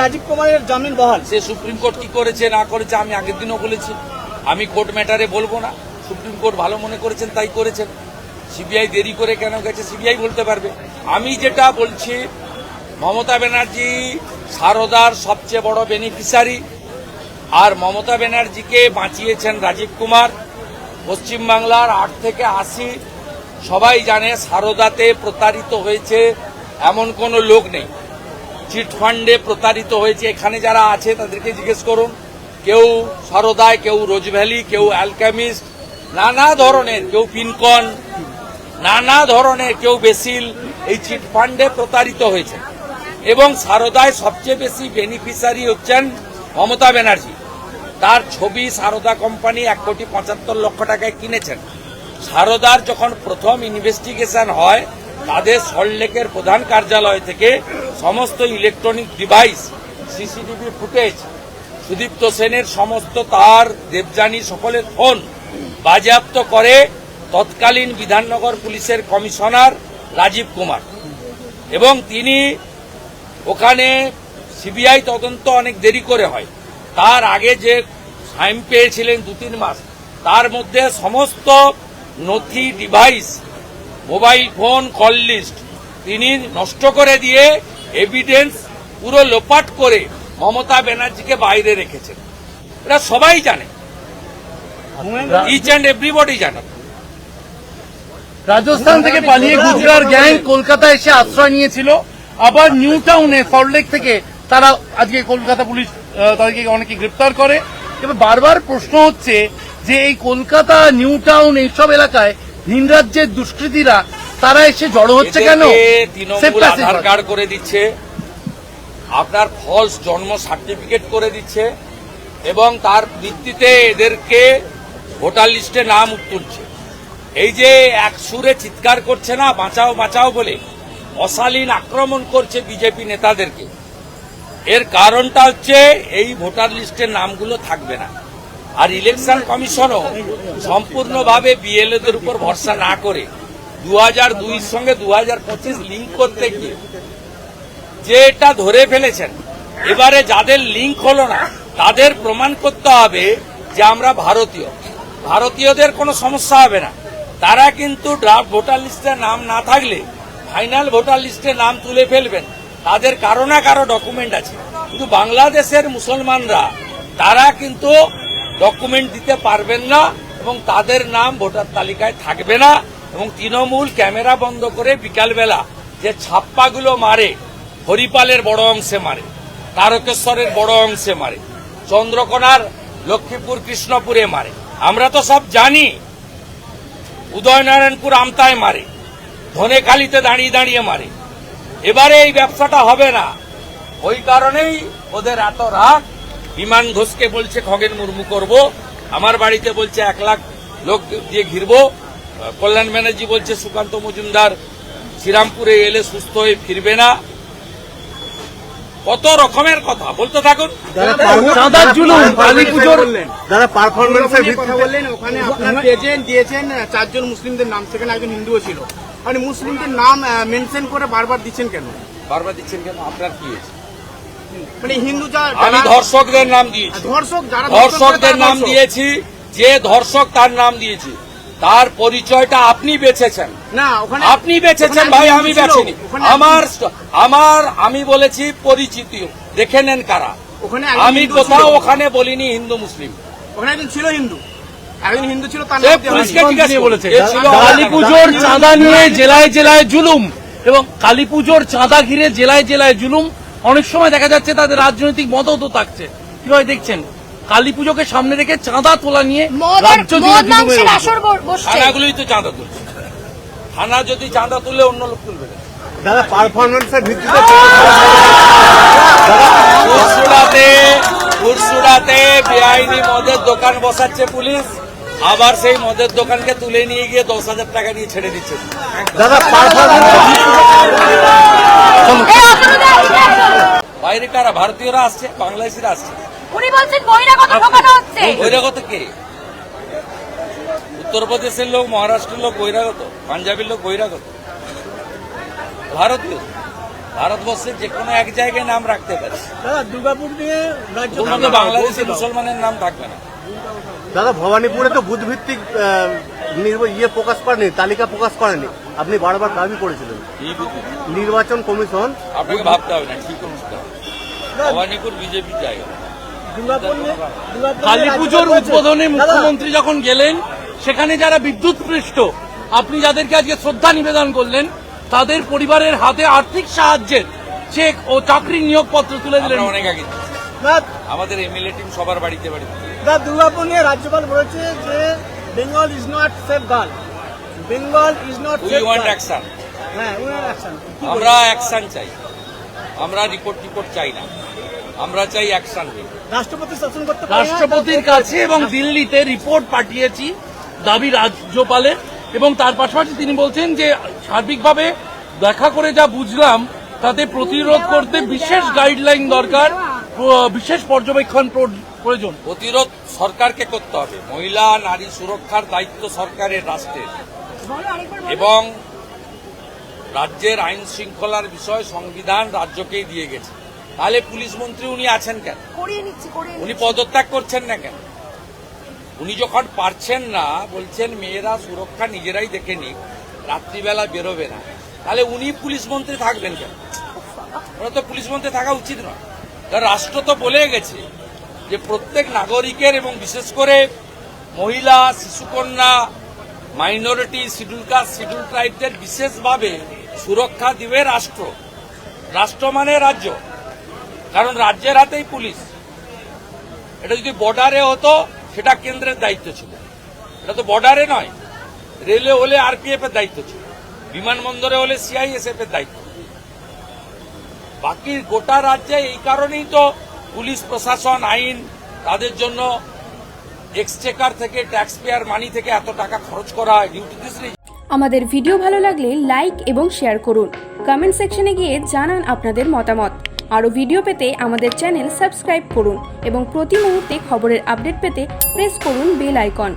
রাজীব কুমারের জামিন বহাল। সে সুপ্রিম কোর্ট কি করেছে, না করেছে, আমি আগের দিনও বলেছি। আমি কোর্ট ম্যাটারে বলব না। সুপ্রিম কোর্ট ভালো মনে করেছেন, তাই করেছেন। সিবিআই দেরি করে কেন গেছে, সিবিআই বলতে পারবে। আমি যেটা বলছি, মমতা ব্যানার্জি সারদার সবচেয়ে বড় বেনিফিসারি আর মমতা ব্যানার্জিকে বাঁচিয়েছেন রাজীব কুমার। পশ্চিমবাংলার আট থেকে আশি, সবাই জানে সারদাতে প্রতারিত হয়েছে এমন কোনো লোক নেই। চিটফান্ডে প্রতারিত হয়েছে। এখানে যারা আছে, তাদেরকে জিজ্ঞেস করুন। কেউ সরদায়, কেউ রোজভ্যালি কেউ অ্যালকামিস্ট, নানা ধরনের, কেউ পিনকন, নানা ধরনের, কেউ বেসিল, এই চিটফান্ডে প্রতারিত হয়েছে। এবং সারদায় সবচেয়ে বেশি বেনিফিশিয়ারি হচ্ছেন মমতা ব্যানার্জি। তার ছবি সারদা কোম্পানি এক কোটি পঁচাত্তর লক্ষ টাকায় কিনেছেন। সারদার যখন প্রথম ইনভেস্টিগেশন হয় তাদের সল্টলেকের প্রধান কার্যালয় থেকে সমস্ত electronic device, CCTV footage, Sudipta সেনের সমস্ত তার, দেবযানী সকলের ফোন বাজেয়াপ্ত করে তৎকালীন বিধাননগর পুলিশের কমিশনার রাজীব কুমার। এবং তিনি ওখানে সিবিআই তদন্ত অনেক দেরি করে হয়। তার আগে যে টাইম পেয়েছিলেন দু তিন মাস, তার মধ্যে সমস্ত নথি, device mobile phone call list. তিনি নষ্ট করে দিয়ে এভিডেন্স পুরো লোপাট করে মমতা ব্যানার্জিকে বাইরে রেখেছেন। এটা সবাই জানে। ইচ অ্যান্ড এভরিবডি জানে। রাজস্থান থেকে পালিয়ে গুজরাট গ্যাং কলকাতা এসে আশ্রয় নিয়েছিল। আবার নিউ টাউনে সল্টলেক থেকে তারা আজকে কলকাতা পুলিশ তাদেরকে অনেকে গ্রেপ্তার করে। এবার বারবার প্রশ্ন হচ্ছে যে এই কলকাতা, নিউ টাউন এইসব এলাকায় ভিন রাজ্যের দুষ্কৃতীরা তারা এসে জড়ো হচ্ছে কেন? তৃণমূল আধার কার্ড করে দিচ্ছে আপনার ফলস জন্ম সার্টিফিকেট করে দিচ্ছে এবং তার ভিত্তিতে এদেরকে ভোটার লিস্টে নাম তুলছে এই যে এক সুরে চিৎকার করছে না বাঁচাও বাঁচাও বলে অশালীন আক্রমণ করছে বিজেপি নেতাদেরকে এর কারণটা হচ্ছে এই ভোটার লিস্টের নামগুলো থাকবে না। আর ইলেকশন কমিশনও সম্পূর্ণভাবে বিএলওদের উপর ভরসা না করে দু হাজার দুইয়ের সঙ্গে দু হাজার পঁচিশ লিঙ্ক করতে গিয়ে যে এটা ধরে ফেলেছেন, এবারে যাদের লিঙ্ক হলো না, তাদের প্রমাণ করতে হবে যে আমরা ভারতীয়। ভারতীয়দের কোনো সমস্যা হবে না। তারা কিন্তু ড্রাফট ভোটার লিস্টে নাম না থাকলে ফাইনাল ভোটার লিস্টে নাম তুলে ফেলবেন। তাদের কারও না কারও ডকুমেন্ট আছে। কিন্তু বাংলাদেশের মুসলমানরা, তারা কিন্তু ডকুমেন্ট দিতে পারবেন না এবং তাদের নাম ভোটার তালিকায় থাকবে না এবং তৃণমূল ক্যামেরা বন্ধ করে বিকালবেলা যে ছাপ্পাগুলো মারে, হরিপালের বড় অংশে মারে, তারকেশ্বরের বড় অংশে মারে, চন্দ্রকোনার লক্ষ্মীপুর, কৃষ্ণপুরে মারে। আমরা তো সব জানি উদয়নারায়ণপুর আমতায় মারে, ধনেখালিতে দাঁড়িয়ে দাঁড়িয়ে মারে। এবারে এই ব্যবসাটা হবে না। ওই কারণেই ওদের এত রাগ। বিমান ঘোষকে বলছে খগেন মুর্মু করব। আমার বাড়িতে বলছে এক লাখ লোক দিয়ে ঘিরবো। কল্যাণ ব্যানার্জি বলছে সুকান্ত মজুমদার শ্রীরামপুরে এলে সুস্থ হয়ে ফিরবে না। কত রকমের কথা বলতে থাকুন। চাঁদার জুলুম কালী পুজোর যারা পারফরমেন্সের ভিত্তিতে বললেন। ওখানে আপনার প্রেজেন্ট দিয়েছেন চারজন মুসলিমদের নাম সেখানে একজন হিন্দুও ছিল। মানে মুসলিমদের নাম মেনশন করে বারবার দিচ্ছেন কেন? বারবার দিচ্ছেন কেন? আপনার কি হয়েছে? মানে হিন্দু আমি ধর্ষকদের নাম দিয়েছি। ধর্ষক যারা ধর্ষকদের নাম দিয়েছি যে ধর্ষক তার নাম দিয়েছি। তার পরিচয়টা আপনি বেছেছেন। না ওখানে আপনি বেছেছেন ভাই আমি বেছেনি। আমার আমার আমি বলেছি পরিচিতি। দেখে নেন কারা। ওখানে আমি কোথাও ওখানে বলিনি হিন্দু মুসলিম। ওখানে একজন ছিল হিন্দু। একজন ছিল তার। বলেছে। কালী পুজোর চাঁদা নিয়ে জেলায় জেলায় জুলুম এবং কালী পুজোর চাঁদা ঘিরে জেলায় জেলায় জুলুম অনেক সময় দেখা যাচ্ছে তাদের রাজনৈতিক মতও থাকছে। কীভাবে দেখছেন? কালী পুজোকে সামনে রেখে চাঁদা তোলা নিয়ে থানাগুলোই তো চাঁদা তুলছে। থানা যদি চাঁদা তুলে অন্য লোক তুলবে। যারা পারফরমেন্সের ভিত্তিতে পুরসুড়াতে পুরসুড়াতে বেআইনি মদের দোকান বসাচ্ছে পুলিশ। আবার সেই মদের দোকানকে তুলে নিয়ে গিয়ে দশ হাজার টাকা দিয়ে ছেড়ে দিচ্ছে। যারা পারফরমেন্স। বাইরে কারা ভারতীয়রা আসছে বাংলাদেশিরা আসছে। উনি বলছেন বহিরাগত ঢোকানো হচ্ছে। বহিরাগত কে? উত্তরপ্রদেশের লোক মহারাষ্ট্রের লোক বহিরাগত পাঞ্জাবের লোক বহিরাগত। ভারতীয়। ভারতবর্ষের যে কোনো এক জায়গায় নাম রাখতে পারে। দাদা দুর্গাপুর নিয়ে রাজ্য তবু বাংলাদেশে মুসলমানের নাম থাকবে না। দাদা ভবানীপুরে তো বুথ ভিত্তিক ইয়ে প্রকাশ করেনি তালিকা প্রকাশ করেনি। আপনি বারবার দাবি করেছিলেন। নির্বাচন কমিশন আপনাকে ভাবতে হবে না ঠিক ভবানীপুর বিজেপির জায়গা। কালী পুজোর উদ্বোধনে মুখ্যমন্ত্রী যখন গেলেন সেখানে যারা বিদ্যুৎ পৃষ্ঠ আপনি যাদেরকে আজকে শ্রদ্ধা নিবেদন করলেন তাদের পরিবারের হাতে আর্থিক সাহায্যের চেক ও চাকরির নিয়োগপত্র তুলে দিলেন। অনেক আগে আমাদের এমএলএ টিম সবার বাড়িতে বাড়িতে দুর্গাপুর নিয়ে রাজ্যপাল বলেছে যে Bengal is not safe girl Bengal is not we want action হ্যাঁ অ্যাকশন আমরা অ্যাকশন চাই। আমরা রিপোর্ট টিপোর্ট চাই না। আমরা চাই অ্যাকশন রাষ্ট্রপতি শাসন করতে রাষ্ট্রপতির কাছে এবং দিল্লিতে রিপোর্ট পাঠিয়েছি দাবি রাজ্যপালের এবং তার পাশাপাশি তিনি বলছেন যে সার্বিকভাবে দেখা করে যা বুঝলাম তাতে প্রতিরোধ করতে বিশেষ গাইডলাইন দরকার বিশেষ পর্যবেক্ষণ প্র- প্রয়োজন। প্রতিরোধ সরকারকে করতে হবে। মহিলা নারী সুরক্ষার দায়িত্ব সরকারের রাষ্ট্রের। এবং রাজ্যের আইন শৃঙ্খলার বিষয় সংবিধান রাজ্যকেই দিয়ে গেছে। তাহলে পুলিশ মন্ত্রী উনি আছেন কেন? উনি পদত্যাগ করছেন না কেন? উনি যখন পারছেন না বলছেন মেয়েরা সুরক্ষা নিজেরাই দেখে নিক রাত্রিবেলা বেরোবে না। তাহলে উনি পুলিশ মন্ত্রী থাকবেন কেন? ওরা তো পুলিশ মন্ত্রী থাকা উচিত নয়। রাষ্ট্র তো বলে গেছে যে প্রত্যেক নাগরিকের এবং বিশেষ করে মহিলা শিশুকন্যা মাইনরিটি শিডিউল কাস্ট শিডিউল ট্রাইবদের বিশেষভাবে সুরক্ষা দিবে রাষ্ট্র। রাষ্ট্র মানে রাজ্য। কারণ রাজ্যের হাতেই পুলিশ। এটা যদি বর্ডারে হতো, সেটা কেন্দ্রের দায়িত্ব ছিল। এটা তো বর্ডারে নয়। রেলে হলে আরপিএফ এর দায়িত্ব ছিল। বিমানবন্দরে হলে সিআইএসএফ এর দায়িত্ব। বাকি গোটা রাজ্যে এই কারণেই তো পুলিশ, প্রশাসন, আইন তাদের জন্য এক্সচেকার থেকে ট্যাক্স পেয়ার মানি থেকে এত টাকা খরচ করা হয় ডিউটি দিস আমাদের ভিডিও ভালো লাগলে লাইক এবং শেয়ার করুন। কমেন্ট সেকশনে গিয়ে জানান আপনাদের মতামত। আরও ভিডিও পেতে আমাদের চ্যানেল সাবস্ক্রাইব করুন এবং প্রতি মুহূর্তে খবরের আপডেট পেতে প্রেস করুন বেল আইকন